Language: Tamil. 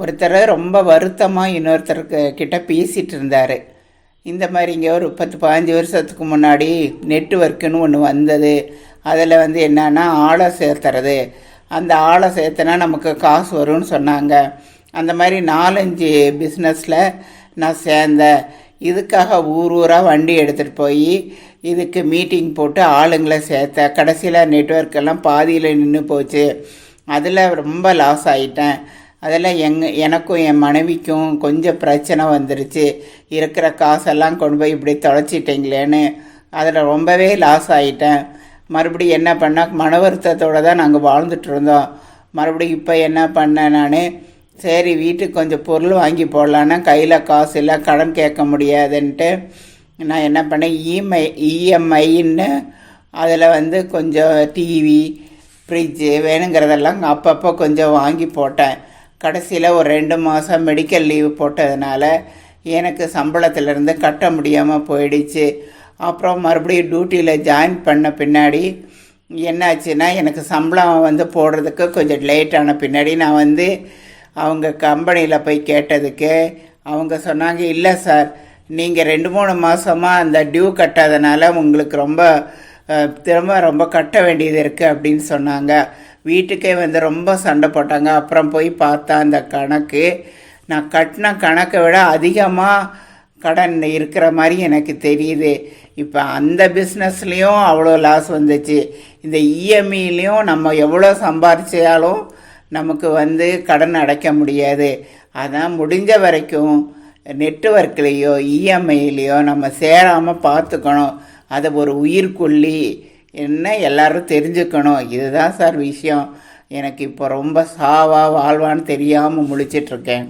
ஒருத்தர் ரொம்ப வருத்தமாக இன்னொருத்தருக்கு கிட்ட பேசிகிட்டு இருந்தார். இந்த மாதிரி இங்கே ஒரு பத்து பதினஞ்சு வருஷத்துக்கு முன்னாடி நெட்ஒர்க்குன்னு ஒன்று வந்தது. அதில் வந்து என்னன்னா ஆளை சேர்த்துறது. அந்த ஆளை சேர்த்தனா நமக்கு காசு வரும்னு சொன்னாங்க. அந்த மாதிரி நாலஞ்சு பிஸ்னஸில் நான் சேர்ந்தேன். இதுக்காக ஊர் ஊராக வண்டி எடுத்துகிட்டு போய் இதுக்கு மீட்டிங் போட்டு ஆளுங்களை சேர்த்தேன். கடைசியில் நெட்ஒர்க் எல்லாம் பாதியில் நின்று போச்சு. அதில் ரொம்ப லாஸ் ஆகிட்டேன் அதில் எங் எனக்கும் என் மனைவிக்கும் கொஞ்சம் பிரச்சனை வந்துருச்சு. இருக்கிற காசெல்லாம் கொண்டு போய் இப்படி தொலைச்சிட்டிங்களேன்னு அதில் ரொம்பவே லாஸ் ஆகிட்டேன் மறுபடியும் என்ன பண்ணால் மன வருத்தத்தோடு தான் நாங்கள் வாழ்ந்துட்டு இருந்தோம். மறுபடியும் இப்போ என்ன பண்ணேன் நான் சரி வீட்டுக்கு கொஞ்சம் பொருள் வாங்கி போடலான்னா கையில் காசு இல்லை கடன் கேட்க முடியாதுன்ட்டு நான் என்ன பண்ணேன் இஎம்ஐ இஎம்ஐன்னு அதில் வந்து கொஞ்சம் டிவி ஃப்ரிட்ஜு வேணுங்கிறதெல்லாம் அப்பப்போ கொஞ்சம் வாங்கி போட்டேன். கடைசியில் ஒரு ரெண்டு மாதம் மெடிக்கல் லீவு போட்டதுனால எனக்கு சம்பளத்திலேருந்து கட்ட முடியாமல் போயிடுச்சு. அப்புறம் மறுபடியும் டியூட்டியில் ஜாயின் பண்ண பின்னாடி என்னாச்சுன்னா எனக்கு சம்பளம் வந்து போடுறதுக்கு கொஞ்சம் லேட் ஆன பின்னாடி நான் வந்து அவங்க கம்பெனியில் போய் கேட்டதுக்கு அவங்க சொன்னாங்க இல்லை சார் நீங்கள் ரெண்டு மூணு மாதமாக அந்த டியூ கட்டாதனால உங்களுக்கு ரொம்ப திரும்ப ரொம்ப கட்ட வேண்டியது இருக்குது அப்படின்னு சொன்னாங்க. வீட்டுக்கே வந்து ரொம்ப சண்டை போட்டாங்க. அப்புறம் போய் பார்த்தா அந்த கணக்கு நான் கட்டின கணக்கை விட அதிகமாக கடன் இருக்கிற மாதிரி எனக்கு தெரியுது. இப்போ அந்த பிஸ்னஸ்லேயும் அவ்வளோ லாஸ் வந்துச்சு. இந்த இஎம்ஐலையும் நம்ம எவ்வளோ சம்பாரிச்சாலும் நமக்கு வந்து கடன் அடைக்க முடியாது. அதான் முடிஞ்ச வரைக்கும் நெட்ஒர்க்லேயோ இஎம்ஐலேயோ நம்ம சேராமல் பார்த்துக்கணும். அதை ஒரு உயிர்கொல்லி என்ன எல்லாரும் தெரிஞ்சுக்கணும். இதுதான் சார் விஷயம். எனக்கு இப்போ ரொம்ப சாவா வாழ்வான்னு தெரியாமல் முழிச்சிட்ருக்கேன்